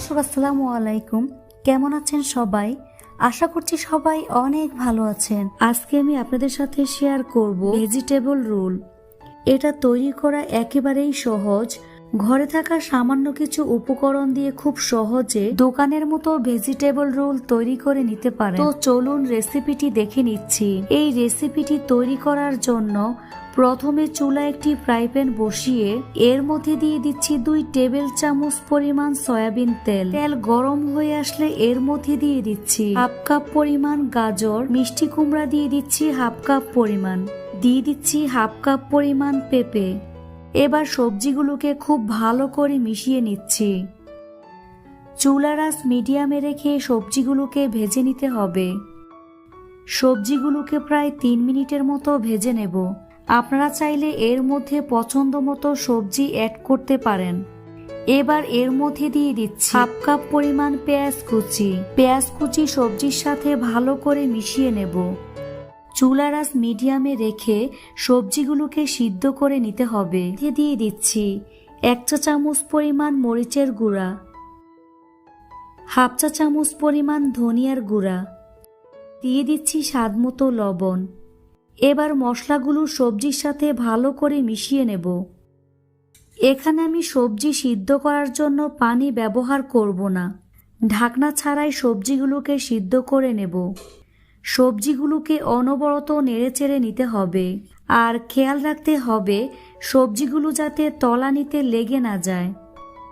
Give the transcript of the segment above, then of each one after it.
দর্শক, আসসালামু আলাইকুম। কেমন আছেন সবাই? আশা করছি সবাই অনেক ভালো আছেন। আজকে আমি আপনাদের সাথে শেয়ার করব ভেজিটেবল রোল এটা তৈরি করা একেবারেই সহজ ঘরে থাকা সামান্য কিছু উপকরণ দিয়ে খুব সহজে দোকানের মতো ভেজিটেবল রোল তৈরি করে নিতে পারেন। তো চলুন রেসিপিটি দেখে নিচ্ছি। এই রেসিপিটি তৈরি করার জন্য প্রথমে চুলা একটি ফ্রাই প্যান বসিয়ে এর মধ্যে দিয়ে দিচ্ছি দুই টেবিল চামচ পরিমাণ সয়াবিন তেল। তেল গরম হয়ে আসলে এর মধ্যে দিয়ে দিচ্ছি হাফ কাপ পরিমাণ গাজর, মিষ্টি কুমড়া দিয়ে দিচ্ছি হাফ কাপ পরিমাণ। দিয়ে দিচ্ছি হাফ কাপ পরিমাণ পেঁপে। সবজিগুলোকে খুব ভালো করে মিশিয়ে নিচ্ছি। চুলারাস মিডিয়ামে রেখে সবজিগুলোকে ভেজে নিতে হবে। সবজিগুলোকে প্রায় তিন মিনিটের মতো ভেজে নেব। আপনারা চাইলে এর মধ্যে পছন্দ মতো সবজি অ্যাড করতে পারেন। এবার এর মধ্যে দিয়ে দিচ্ছি হাফ কাপ পরিমাণ পেঁয়াজ কুচি। পেঁয়াজ কুচি সবজির সাথে ভালো করে মিশিয়ে নেব। চুলারাস মিডিয়ামে রেখে সবজিগুলোকে সিদ্ধ করে নিতে হবে। দিয়ে দিচ্ছি এক চা চামচ পরিমাণ মরিচের গুঁড়া, হাফ চা চামচ পরিমাণ ধনিয়ার গুঁড়া, দিয়ে দিচ্ছি স্বাদমতো লবণ। এবার মশলাগুলো সবজির সাথে ভালো করে মিশিয়ে নেব। এখানে আমি সবজি সিদ্ধ করার জন্য পানি ব্যবহার করব না। ঢাকনা ছাড়াই সবজিগুলোকে সিদ্ধ করে নেব। সবজিগুলোকে অনবরত নেড়েচেড়ে নিতে হবে। আর খেয়াল রাখতে হবে, সবজিগুলো যাতে তলানিতে লেগে না যায়।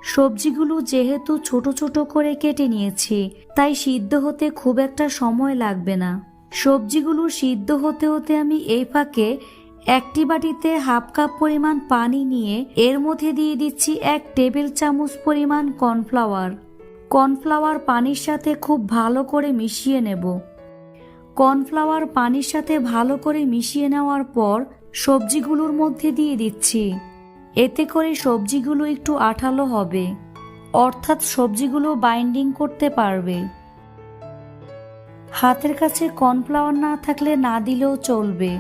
সবজিগুলো যেহেতু ছোট ছোট করে কেটে নিয়েছি, তাই সিদ্ধ হতে খুব একটা সময় লাগবে না। সবজিগুলো সিদ্ধ হতে হতে আমি এই ফাঁকে একটি বাটিতে হাফ কাপ পরিমাণ পানি নিয়ে এর মধ্যে দিয়ে দিচ্ছি এক টেবিল চামচ পরিমাণ কর্নফ্লাওয়ার। কর্নফ্লাওয়ার পানির সাথে খুব ভালো করে মিশিয়ে নেব। কর্নফ্লাওয়ার পানির সাথে ভালো করে মিশিয়ে নেওয়ার পর সবজিগুলোর মধ্যে দিয়ে দিচ্ছি। এতে করে সবজিগুলো একটু আঠালো হবে। অর্থাৎ সবজিগুলো বাইন্ডিং করতে পারবে। হাতের কাছে কর্নফ্লাওয়ার না থাকলে না দিলেও চলবে।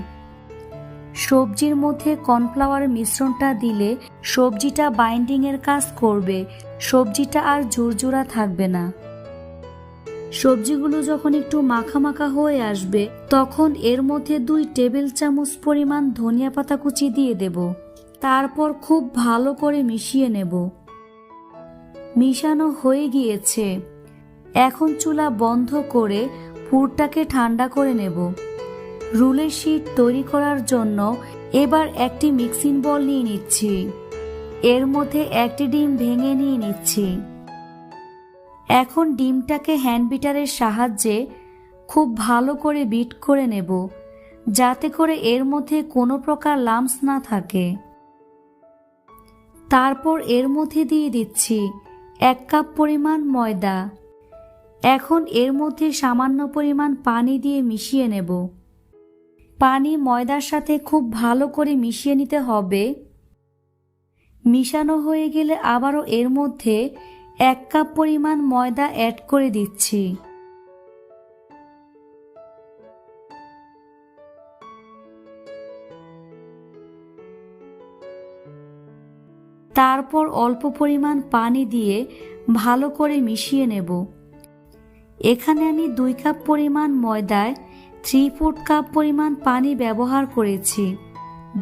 সবজির মধ্যে কর্নফ্লাওয়ার মিশ্রণটা দিলে সবজিটা বাইন্ডিংয়ের কাজ করবে। সবজিটা আর ঝুরঝুরা থাকবে না। সবজিগুলো যখন একটু মাখা মাখা হয়ে আসবে, তখন এর মধ্যে দুই টেবিল চামচ পরিমাণ ধনিয়া পাতা কুচি দিয়ে দেব। তারপর খুব ভালো করে মিশিয়ে নেব। মিশানো হয়ে গিয়েছে। এখন চুলা বন্ধ করে পুরটাকে ঠান্ডা করে নেব। রুলের শিট তৈরি করার জন্য এবার একটি মিক্সিং বল নিয়ে নিচ্ছি। এর মধ্যে একটি ডিম ভেঙে নিয়ে নিচ্ছি। এখন ডিমটাকে হ্যান্ড বিটারের সাহায্যে খুব ভালো করে বিট করে নেব, যাতে করে এর মধ্যে কোনো প্রকার লামস না থাকে। তারপর এর মধ্যে দিয়ে দিচ্ছি এক কাপ পরিমাণ ময়দা। এখন এর মধ্যে সামান্য পরিমাণ পানি দিয়ে মিশিয়ে নেব। পানি ময়দার সাথে খুব ভালো করে মিশিয়ে নিতে হবে। মিশানো হয়ে গেলে আবারও এর মধ্যে এক কাপ পরিমাণ ময়দা অ্যাড করে দিচ্ছি। তারপর অল্প পরিমাণ পানি দিয়ে ভালো করে মিশিয়ে নেব। এখানে আমি দুই কাপ পরিমাণ ময়দায় থ্রি ফোর্থ কাপ পরিমাণ পানি ব্যবহার করেছি।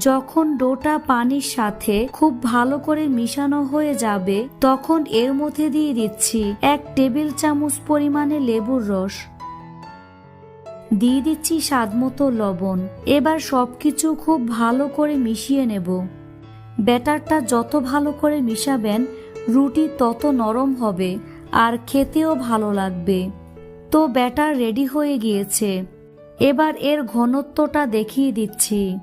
যখন ডোটা পানির সাথে খুব ভালো করে মিশানো হয়ে যাবে, তখন এর মধ্যে দিয়ে দিচ্ছি এক টেবিল চামচ পরিমাণে লেবুর রস। দিয়ে দিচ্ছি স্বাদমতো লবণ। এবার সবকিছু খুব ভালো করে মিশিয়ে নেব। ব্যাটারটা যত ভালো করে মিশাবেন, রুটি তত নরম হবে আর খেতেও ভালো লাগবে। তো ব্যাটার রেডি হয়ে গিয়েছে। এবার এর ঘনত্বটা দেখিয়ে দিচ্ছি।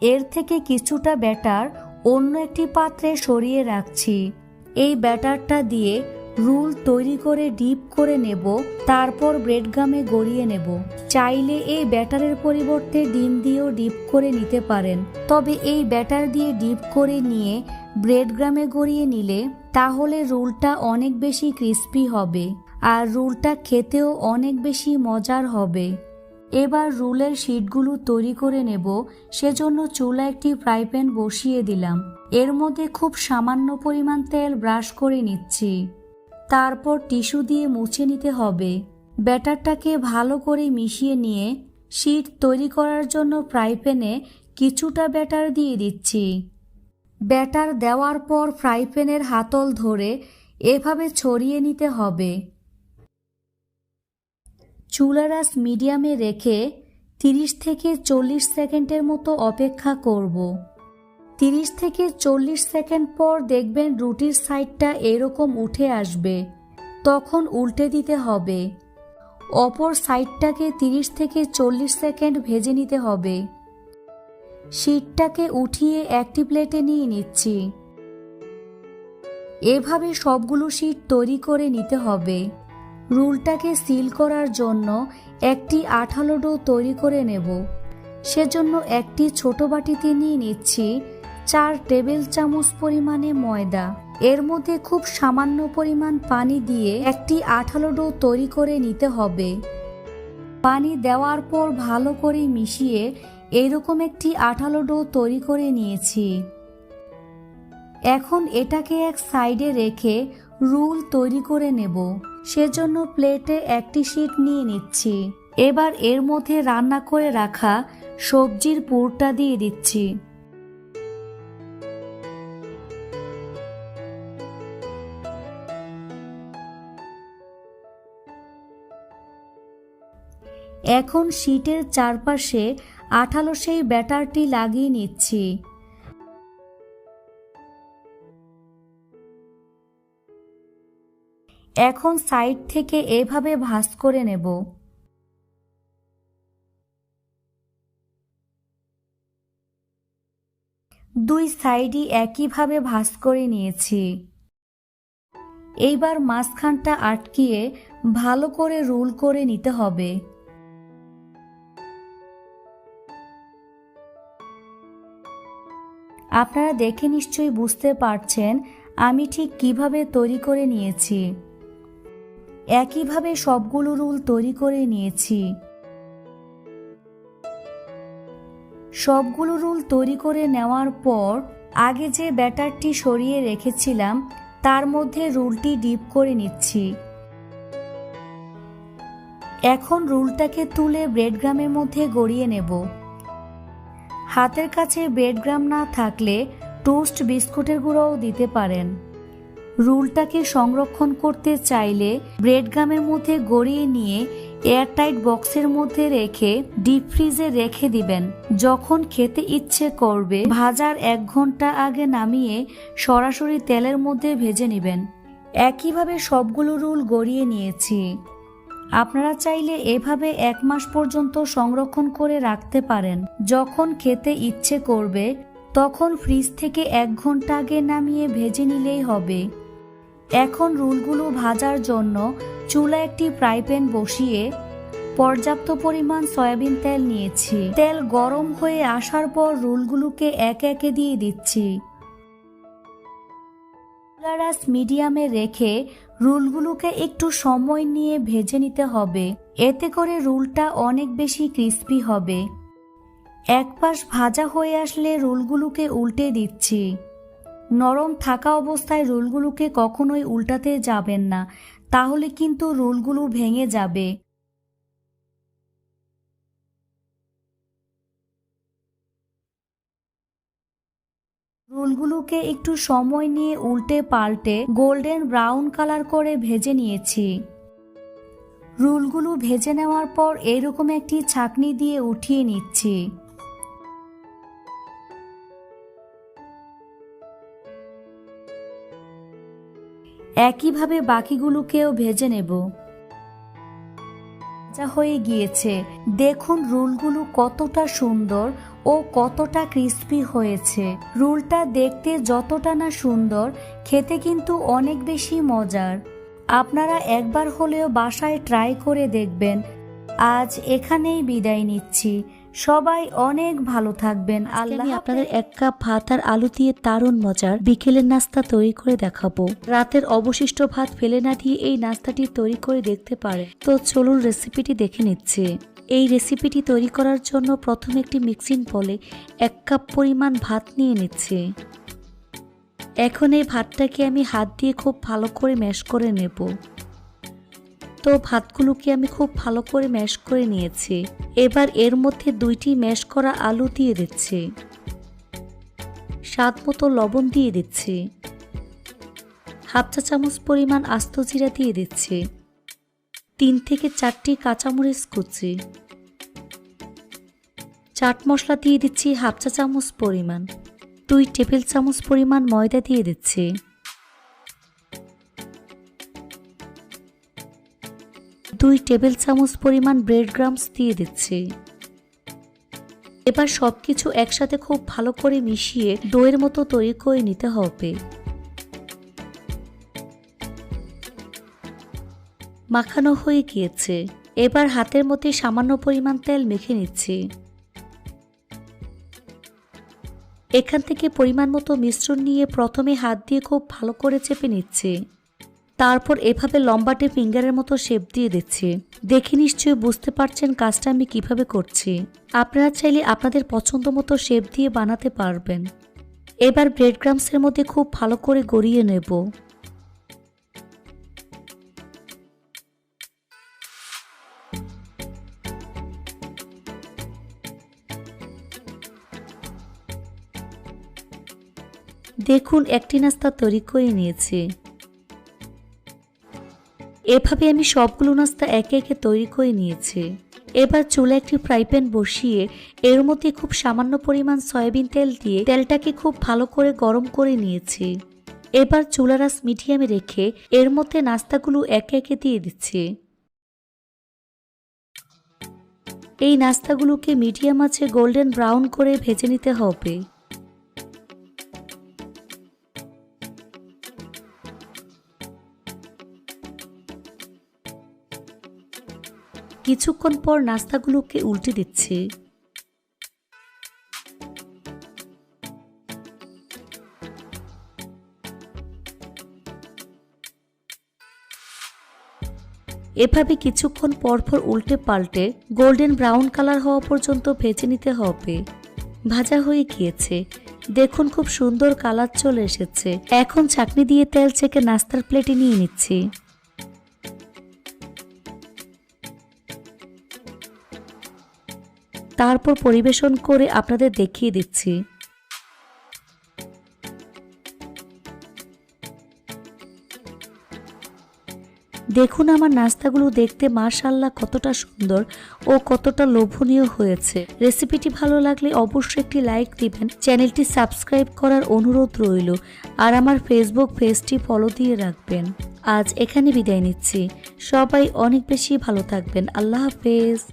এর থেকে কিছুটা ব্যাটার অন্য একটি পাত্রে সরিয়ে রাখছি। এই ব্যাটারটা দিয়ে রুল তৈরি করে ডিপ করে নেব, তারপর ব্রেড গামে গড়িয়ে নেব। চাইলে এই ব্যাটারের পরিবর্তে ডিম দিয়েও ডিপ করে নিতে পারেন। তবে এই ব্যাটার দিয়ে ডিপ করে নিয়ে ব্রেড গ্রামে গড়িয়ে নিলে তাহলে রুলটা অনেক বেশি ক্রিস্পি হবে। আর রুলটা খেতেও অনেক বেশি মজার হবে। এবার রুলের শিটগুলো তৈরি করে নেব, সেজন্য চুলা একটি ফ্রাই প্যান বসিয়ে দিলাম। এর মধ্যে খুব সামান্য পরিমাণ তেল ব্রাশ করে নিচ্ছি। তারপর টিস্যু দিয়ে মুছে নিতে হবে। ব্যাটারটাকে ভালো করে মিশিয়ে নিয়ে শিট তৈরি করার জন্য ফ্রাই প্যানে কিছুটা ব্যাটার দিয়ে দিচ্ছি। ব্যাটার দেওয়ার পর ফ্রাই প্যানের হাতল ধরে এভাবে ছড়িয়ে নিতে হবে। চুলারাস মিডিয়ামে রেখে তিরিশ থেকে চল্লিশ সেকেন্ডের মতো অপেক্ষা করব। তিরিশ থেকে চল্লিশ সেকেন্ড পর দেখবেন রুটির সাইডটা এরকম উঠে আসবে। তখন উল্টে দিতে হবে। অপর সাইডটাকে তিরিশ থেকে চল্লিশ সেকেন্ড ভেজে নিতে হবে। শীটটাকে উঠিয়ে একটি প্লেটে নিয়ে নিচ্ছি। এভাবে সবগুলো শীট তৈরি করে নিতে হবে। রুলটাকে সিল করার জন্য একটি আঠালো ডো তৈরি করে নেব। সেজন্য একটি ছোট বাটিতে নিয়ে নিচ্ছি চার টেবিল চামচ পরিমাণে ময়দা। এর মধ্যে খুব সামান্য পরিমাণ পানি দিয়ে একটি আঠালো ডো তৈরি করে নিতে হবে। পানি দেওয়ার পর ভালো করে মিশিয়ে এরকম একটি আঠালো ডো তৈরি করে নিয়েছি। এখন এটাকে এক সাইডে রেখে রুল তৈরি করে নেব। সেজন্য প্লেটে একটি শিট নিয়ে নিচ্ছি। এবার এর মধ্যে রান্না করে রাখা সবজির পুরটা দিয়ে দিচ্ছি। এখন শীটের চারপাশে আঠালো সেই ব্যাটারটি লাগিয়ে নিচ্ছি। এখন সাইড থেকে এভাবে ভাঁজ করে নেব। দুই সাইডই একইভাবে ভাঁজ করে নিয়েছি। এইবার মাঝখানটা আটকিয়ে ভালো করে রোল করে নিতে হবে। আপনারা দেখে নিশ্চয়ই বুঝতে পারছেন আমি ঠিক কীভাবে তৈরি করে নিয়েছি। একইভাবে সবগুলো রুল তৈরি করে নিয়েছি। সবগুলো রুল তৈরি করে নেওয়ার পর আগে যে ব্যাটারটি সরিয়ে রেখেছিলাম, তার মধ্যে রুলটি ডিপ করে নিচ্ছি। এখন রুলটাকে তুলে ব্রেডগ্রামের মধ্যে গড়িয়ে নেব। হাতের কাছে ব্রেডগ্রাম না থাকলে টোস্ট বিস্কুটের গুঁড়োও দিতে পারেন। রুলটাকে সংরক্ষণ করতে চাইলে ব্রেডগ্রামের মধ্যে গড়িয়ে নিয়ে এয়ারটাইট বক্সের মধ্যে রেখে ডিপ ফ্রিজে রেখে দিবেন। যখন খেতে ইচ্ছে করবে, ভাজার এক ঘণ্টা আগে নামিয়ে সরাসরি তেলের মধ্যে ভেজে নেবেন। একইভাবে সবগুলো রুল গড়িয়ে নিয়েছি। আপনারা চাইলে এভাবে এক মাস পর্যন্ত সংরক্ষণ করে রাখতে পারেন। যখন খেতে ইচ্ছে করবে, তখন ফ্রিজ থেকে এক ঘণ্টা আগে নামিয়ে ভেজে নিলেই হবে। এখন রুলগুলো ভাজার জন্য চুলা একটি ফ্রাই প্যান বসিয়ে পর্যাপ্ত পরিমাণ সয়াবিন তেল নিয়েছি। তেল গরম হয়ে আসার পর রুলগুলোকে একে একে দিয়ে দিচ্ছি। চুলারাস মিডিয়ামে রেখে রুলগুলোকে একটু সময় নিয়ে ভেজে নিতে হবে। এতে করে রুলটা অনেক বেশি ক্রিস্পি হবে। এক পাশ ভাজা হয়ে আসলে রুলগুলোকে উল্টে দিচ্ছি। নরম থাকা অবস্থায় রোলগুলোকে কখনোই উল্টাতে যাবেন না, তাহলে কিন্তু রোলগুলো ভেঙে যাবে। রোলগুলোকে একটু সময় নিয়ে উল্টে পাল্টে গোল্ডেন ব্রাউন কালার করে ভেজে নিয়েছি। রোলগুলো ভেজে নেওয়ার পর এরকম একটি ছাকনি দিয়ে উঠিয়ে নিচ্ছি। একইভাবে বাকিগুলোকেও ভেজে নেব। যা হয়ে গিয়েছে। দেখুন রুলগুলো কতটা সুন্দর ও কতটা ক্রিস্পি হয়েছে। রুলটা দেখতে যতটা না সুন্দর, খেতে কিন্তু অনেক বেশি মজার। আপনারা একবার হলেও বাসায় ট্রাই করে দেখবেন। আজ এখানেই বিদায় নিচ্ছি। সবাই অনেক ভালো থাকবেন। আল্লাহ আপনাদের এক কাপ ভাত আর আলু দিয়ে দারুণ মজার বিকেলের নাস্তা তৈরি করে দেখাবো। রাতের অবশিষ্ট ভাত ফেলে না দিয়ে এই নাস্তাটি তৈরি করে দেখতে পারে তো চলুন রেসিপিটি দেখে নিচ্ছে। এই রেসিপিটি তৈরি করার জন্য প্রথমে একটি মিক্সিং বলে এক কাপ পরিমাণ ভাত নিয়ে নিচ্ছে। এখন এই ভাতটাকে আমি হাত দিয়ে খুব ভালো করে ম্যাশ করে নেব। তো ভাতগুলোকে আমি খুব ভালো করে ম্যাশ করে নিয়েছি। এবার এর মধ্যে দুইটি ম্যাশ করা আলু দিয়ে দিচ্ছি। স্বাদ মতো লবণ দিয়ে দিচ্ছি। হাফ চা চামচ পরিমাণ আস্ত জিরা দিয়ে দিচ্ছি। তিন থেকে চারটি কাঁচামরিচ কুচি। চাট মশলা দিয়ে দিচ্ছি হাফ চা চামচ পরিমাণ। দুই টেবিল চামচ পরিমাণ ময়দা দিয়ে দিচ্ছি। দুই টেবিল চামচ পরিমাণ ব্রেড গ্রামস দিয়ে দিচ্ছি। এবার সব কিছু একসাথে খুব ভালো করে মিশিয়ে ডোয়ের মতো তৈরি করে নিতে হবে। মাখানো হয়ে গিয়েছে। এবার হাতের মধ্যে সামান্য পরিমাণ তেল মেখে নিচ্ছি। এখান থেকে পরিমাণ মতো মিশ্রণ নিয়ে প্রথমে হাত দিয়ে খুব ভালো করে চেপে নিচ্ছি। তারপর এভাবে লম্বাটে ফিঙ্গারের মতো শেপ দিয়ে দিচ্ছি। দেখে নিশ্চয়ই বুঝতে পারছেন কাজটা আমি কীভাবে করছি। আপনারা চাইলে আপনাদের পছন্দ মতো শেপ দিয়ে বানাতে পারবেন। এবার ব্রেড ক্রামসের মধ্যে খুব ভালো করে গড়িয়ে নেব। দেখুন, একটি নাস্তা তৈরি করে নিয়েছি। এভাবে আমি সবগুলো নাস্তা একে একে তৈরি করে নিয়েছি। এবার চুলে একটি ফ্রাই প্যান বসিয়ে এর মধ্যে খুব সামান্য পরিমাণ সয়াবিন তেল দিয়ে তেলটাকে খুব ভালো করে গরম করে নিয়েছি। এবার চুলারাস মিডিয়ামে রেখে এর মধ্যে নাস্তাগুলো একে একে দিয়ে দিচ্ছি। এই নাস্তাগুলোকে মিডিয়াম আছে গোল্ডেন ব্রাউন করে ভেজে নিতে হবে। কিছুক্ষণ পর নাস্তাগুলোকে উল্টে দিচ্ছি। এভাবে কিছুক্ষণ পরপর উল্টে পাল্টে গোল্ডেন ব্রাউন কালার হওয়া পর্যন্ত ভেজে নিতে হবে। ভাজা হয়ে গিয়েছে। দেখুন খুব সুন্দর কালার চলে এসেছে। এখন চাকনি দিয়ে তেল চেকে নাস্তার প্লেটে নিয়ে নিচ্ছি। তারপর পরিবেশন করে আপনাদের দেখিয়ে দিচ্ছি। দেখুন আমার নাস্তাগুলো দেখতে মাশাল্লাহ কতটা সুন্দর ও কতটা লোভনীয় হয়েছে। রেসিপিটি ভালো লাগলে অবশ্যই একটি লাইক দিবেন, চ্যানেলটি সাবস্ক্রাইব করার অনুরোধ রইল, আর আমার ফেসবুক পেজটি ফলো দিয়ে রাখবেন। আজ এখানে বিদায় নিচ্ছি। সবাই অনেক বেশি ভালো থাকবেন। আল্লাহ হাফেজ।